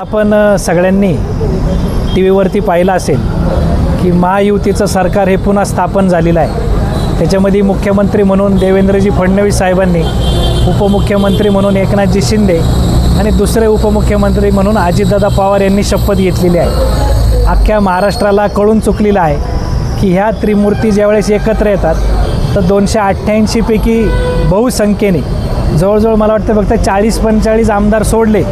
आपण सगळ्यांनी टी व्हीवरती पाहिलं असेल की महायुतीचं सरकार हे पुन्हा स्थापन झालेलं आहे. त्याच्यामध्ये मुख्यमंत्री म्हणून देवेंद्रजी फडणवीस साहेबांनी उपमुख्यमंत्री म्हणून एकनाथजी शिंदे आणि दुसरे उपमुख्यमंत्री म्हणून अजितदादा पवार यांनी शपथ घेतलेली आहे. अख्ख्या महाराष्ट्राला कळून चुकलेलं आहे की ह्या त्रिमूर्ती ज्यावेळेस एकत्र येतात तर दोनशे अठ्ठ्याऐंशीपैकी बहुसंख्येने जवळजवळ मला वाटतं फक्त चाळीस पंचेचाळीस आमदार सोडले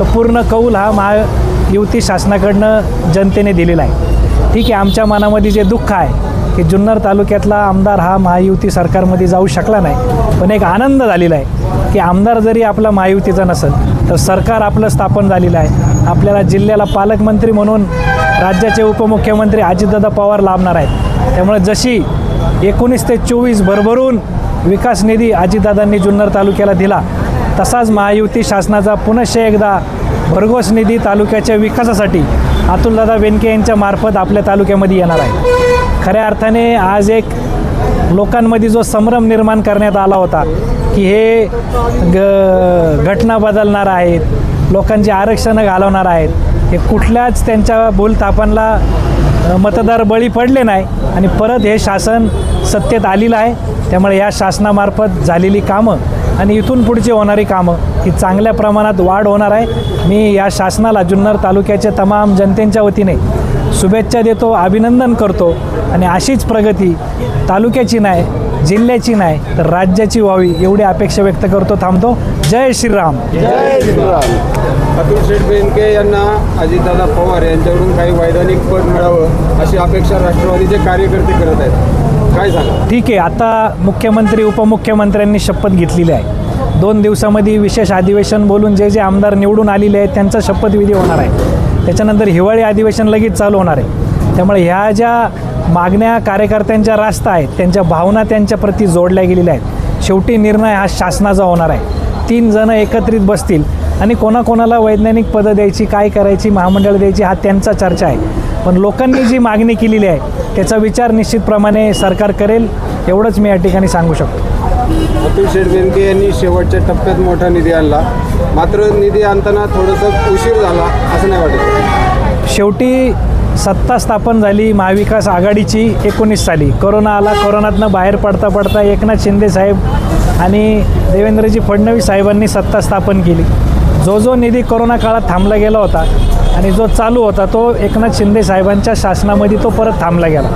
पूर्ण कौल हा महायुती शासनाकडनं जनतेने दिलेला आहे. ठीक आहे आमच्या मनामध्ये जे दुःख आहे की जुन्नर तालुक्यातला आमदार हा महायुती सरकारमध्ये जाऊ शकला नाही पण एक आनंद झालेला आहे की आमदार जरी आपला महायुतीचा नसेल तर सरकार आपलं स्थापन झालेलं आहे. आपल्याला जिल्ह्याला पालकमंत्री म्हणून राज्याचे उपमुख्यमंत्री अजितदादा पवार लाभणार आहेत. त्यामुळे जशी एकोणीस ते चोवीस भरभरून विकास निधी अजितदादांनी जुन्नर तालुक्याला दिला तसाच महायुती शासनाचा पुनश्च एकदा भरघोस निधी तालुक्याच्या विकासासाठी अतुलदादा बेनके यांच्या मार्फत आपल्या तालुक्यामध्ये येणार आहे. खऱ्या अर्थाने आज एक लोकांमध्ये जो संभ्रम निर्माण करण्यात आला होता की हे ग घटना बदलणार आहेत लोकांची आरक्षणं घालवणार आहेत हे कुठल्याच त्यांच्या बोलतापांना मतदार बळी पडले नाही आणि परत हे शासन सत्तेत आलेलं आहे. त्यामुळे या शासनामार्फत झालेली कामं आणि इथून पुढची होणारी कामं. ही चांगल्या प्रमाणात वाढ होणार आहे. मी या शासनाला जुन्नर तालुक्याच्या तमाम जनतेच्या वतीने शुभेच्छा देतो अभिनंदन करतो आणि अशीच प्रगती तालुक्याची नाही जिल्ह्याची नाही तर राज्याची व्हावी एवढी अपेक्षा व्यक्त करतो थांबतो. जय श्रीराम. जय श्रीराम. अतुल शेठ बेनके यांना अजितदादा पवार यांच्याकडून काही वैधानिक पद मिळावं अशी अपेक्षा राष्ट्रवादीचे कार्यकर्ते करत आहेत. काय झालं? ठीक आहे आता मुख्यमंत्री उपमुख्यमंत्र्यांनी शपथ घेतलेली आहे. दोन दिवसामध्ये विशेष अधिवेशन बोलून जे जे आमदार निवडून आलेले आहेत त्यांचा शपथविधी होणार आहे. त्याच्यानंतर हिवाळी अधिवेशन लगेच चालू होणार आहे. त्यामुळे ह्या ज्या मागण्या कार्यकर्त्यांच्या रास्ता आहेत त्यांच्या भावना त्यांच्या प्रती जोडल्या गेलेल्या आहेत. शेवटी निर्णय हा शासनाचा होणार आहे. तीन जणं एकत्रित बसतील आणि कोणाकोणाला वैज्ञानिक पदं द्यायची काय करायची महामंडळ द्यायची हा त्यांचा चर्चा आहे. पण लोकांनी जी मागणी केलेली आहे त्याचा विचार निश्चितप्रमाणे सरकार करेल एवढंच मी या ठिकाणी सांगू शकतो. अतुल शेठ बेनके यांनी शेवटच्या टप्प्यात मोठा निधी आणला. मात्र निधी आणताना थोडंसं उशीर झाला असं नाही वाटत. शेवटी सत्ता स्थापन झाली महाविकास आघाडीची एकोणीस साली. कोरोना आला कोरोनातनं बाहेर पडता पडता एकनाथ शिंदे साहेब आणि देवेंद्रजी फडणवीस साहेबांनी सत्ता स्थापन केली. जो जो निधी कोरोना काळात थांबला गेला होता आणि जो चालू होता तो एकनाथ शिंदे साहेबांच्या शासनामध्ये तो परत थांबला गेला.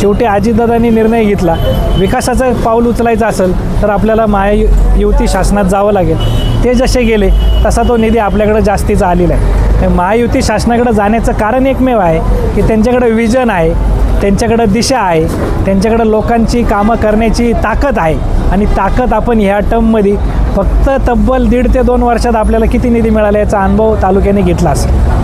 शेवटी अजितदादांनी निर्णय घेतला. विकासाचं पाऊल उचलायचं असेल तर आपल्याला महायुती शासनात जावं लागेल. ते जसे गेले तसा तो निधी आपल्याकडे जास्तीचा आलेला आहे. महायुती शासनाकडे जाण्याचं कारण एकमेव आहे की त्यांच्याकडे विजन आहे त्यांच्याकडं दिशा आहे त्यांच्याकडं लोकांची कामं करण्याची ताकद आहे. आणि ताकद आपण ह्या टर्ममध्ये फक्त तब्बल दीड ते दोन वर्षात आपल्याला किती निधी मिळाला याचा अनुभव तालुक्याने घेतला असेल